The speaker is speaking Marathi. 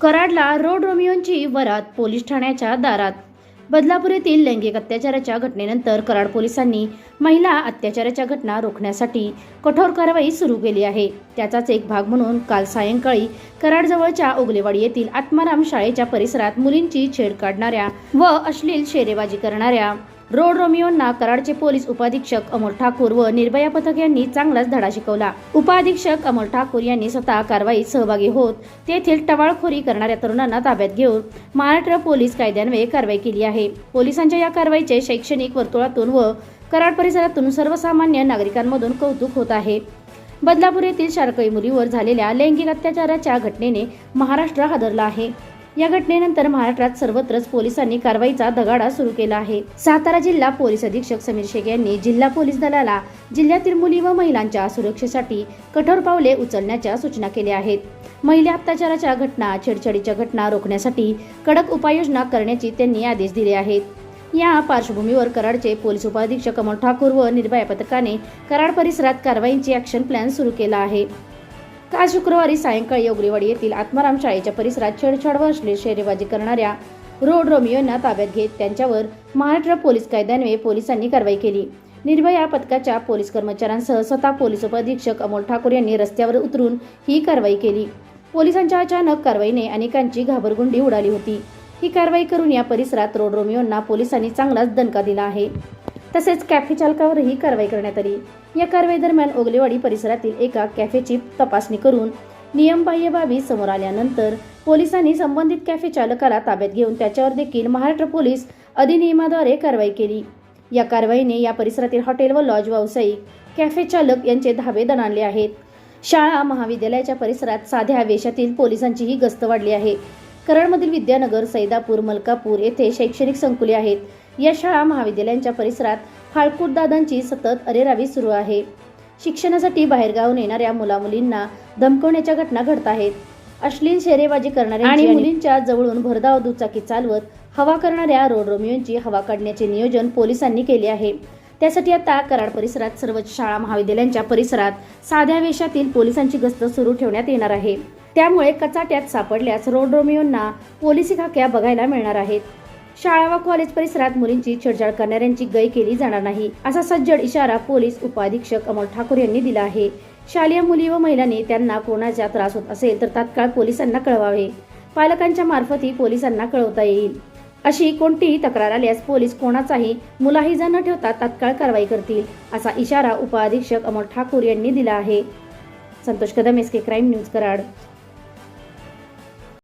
कराडला रोड रोमियोंची वरात पोलीस ठाण्याच्या दारात. बदलापूर येथील लैंगिक अत्याचाराच्या घटनेनंतर कराड पोलिसांनी महिला अत्याचाराच्या घटना रोखण्यासाठी कठोर कारवाई सुरू केली आहे. त्याचाच एक भाग म्हणून काल सायंकाळी कराडजवळच्या ओगलेवाडी येथील आत्माराम शाळेच्या परिसरात मुलींची छेड काढणाऱ्या व अश्लील शेरेबाजी करणाऱ्या रोड रोमिओंना कराडचे पोलीस उपाधीक्षक अमोल ठाकूर व निर्भया पथक यांनी चांगलाच धडा शिकवला. उपाधीक्षक अमोल ठाकूर यांनी स्वतः कारवाईत सहभागी होत तेथील टवाळखोरी करणाऱ्या तरुणांना ताब्यात घेऊन महाराष्ट्र पोलीस कायद्यान्वये कारवाई केली आहे. पोलिसांच्या या कारवाईचे शैक्षणिक वर्तुळातून व कराड परिसरातून सर्वसामान्य नागरिकांमधून कौतुक होत आहे. बदलापूर येथील शारकई मुलीवर झालेल्या लैंगिक अत्याचाराच्या घटनेने महाराष्ट्र हादरला आहे. या घटनेनंतर महाराष्ट्रात सर्वत्रच पोलिसांनी कारवाईचा दगाडा सुरू केला आहे. सातारा जिल्हा पोलीस अधीक्षक समीर शेख यांनी जिल्हा पोलीस दलाला जिल्ह्यातील मुली व महिलांच्या सुरक्षेसाठी कठोर पावले उचलण्याच्या सूचना केल्या आहेत. महिला अत्याचाराच्या घटना छेडछाडीच्या घटना रोखण्यासाठी कडक उपाययोजना करण्याची त्यांनी आदेश दिले आहेत. या पार्श्वभूमीवर कराडचे पोलीस उपाधीक्षक अमोल ठाकूर व निर्भया पथकाने कराड परिसरात कारवाईची ॲक्शन प्लॅन सुरू केला आहे. काल शुक्रवारी सायंकाळी योगरीवाडी येथील आत्माराम शाळेच्या परिसरात छेडछाड व अश्लील शेरेबाजी करणाऱ्या रोड रोमियोंना ताब्यात घेत त्यांच्यावर महाराष्ट्र पोलीस कायद्यान्वये पोलिसांनी कारवाई केली. निर्भया पथकाच्या पोलीस कर्मचाऱ्यांसह स्वतः पोलीस उपअधीक्षक अमोल ठाकूर यांनी रस्त्यावर उतरून ही कारवाई केली. पोलिसांच्या अचानक कारवाईने अनेकांची घाबरगुंडी उडाली होती. ही कारवाई करून या परिसरात रोड रोमियोंना पोलिसांनी चांगलाच दणका दिला आहे. तसेच कॅफे चालकावरही कारवाई करण्यात आली. या कारवाई दरम्यान ओगलेवाडी परिसरातील एका कॅफेची तपासणी करून नियमबाह्य बाबी समोर आल्यानंतर पोलिसांनी संबंधित कॅफे चालकाला ताब्यात घेऊन त्याच्यावर देखील महाराष्ट्र पोलीस अधिनियमाद्वारे कारवाई केली. या कारवाईने या परिसरातील हॉटेल व लॉज व्यावसायिक कॅफे चालक यांचे धाबे दणाणले आहेत. शाळा महाविद्यालयाच्या परिसरात साध्या वेशातील पोलिसांचीही गस्त वाढली आहे. कराडमधील विद्यानगर सैदापूर मलकापूर येथे शैक्षणिक संकुले आहेत. या शाळा महाविद्यालयांच्या परिसरात फाळकूट दादांची सतत अरेरावी सुरू आहे. शिक्षणासाठी बाहेरगावून येणाऱ्या मुलामुलींना धमकवण्याच्या घटना घडत आहेत. अश्लील शेरेबाजी करणाऱ्या आणि मुलींच्या जवळून भरधाव दुचाकी चालवत हवा करणाऱ्या रोड रोमियोंची हवा काढण्याचे नियोजन पोलिसांनी केले आहे. त्यासाठी आता कराड परिसरात सर्व शाळा महाविद्यालयांच्या परिसरात साध्या वेशातील पोलिसांची गस्त सुरू ठेवण्यात येणार आहे. त्यामुळे कचाट्यात सापडल्यास रोड रोमियोंना पोलिसी खाक्या बघायला मिळणार आहेत. शाळा व कॉलेज परिसरात मुलींची छेडछाड करणाऱ्यांची गय केली जाणार नाही असा सज्जड इशारा पोलीस उपाधीक्षक अमोल ठाकूर यांनी दिला आहे. शालेय मुली व महिलांनी त्यांना कोणाचा त्रास होत असेल तर तात्काळ पोलिसांना कळवावे. पालकांच्या मार्फतही पोलिसांना कळवता येईल. अशी कोणतीही तक्रार आल्यास पोलीस कोणाचाही मुलाहिजा न ठेवता तात्काळ कारवाई करतील असा इशारा उपअधीक्षक अमोल ठाकूर यांनी दिला आहे. Santosh Kadam S K crime news Karad.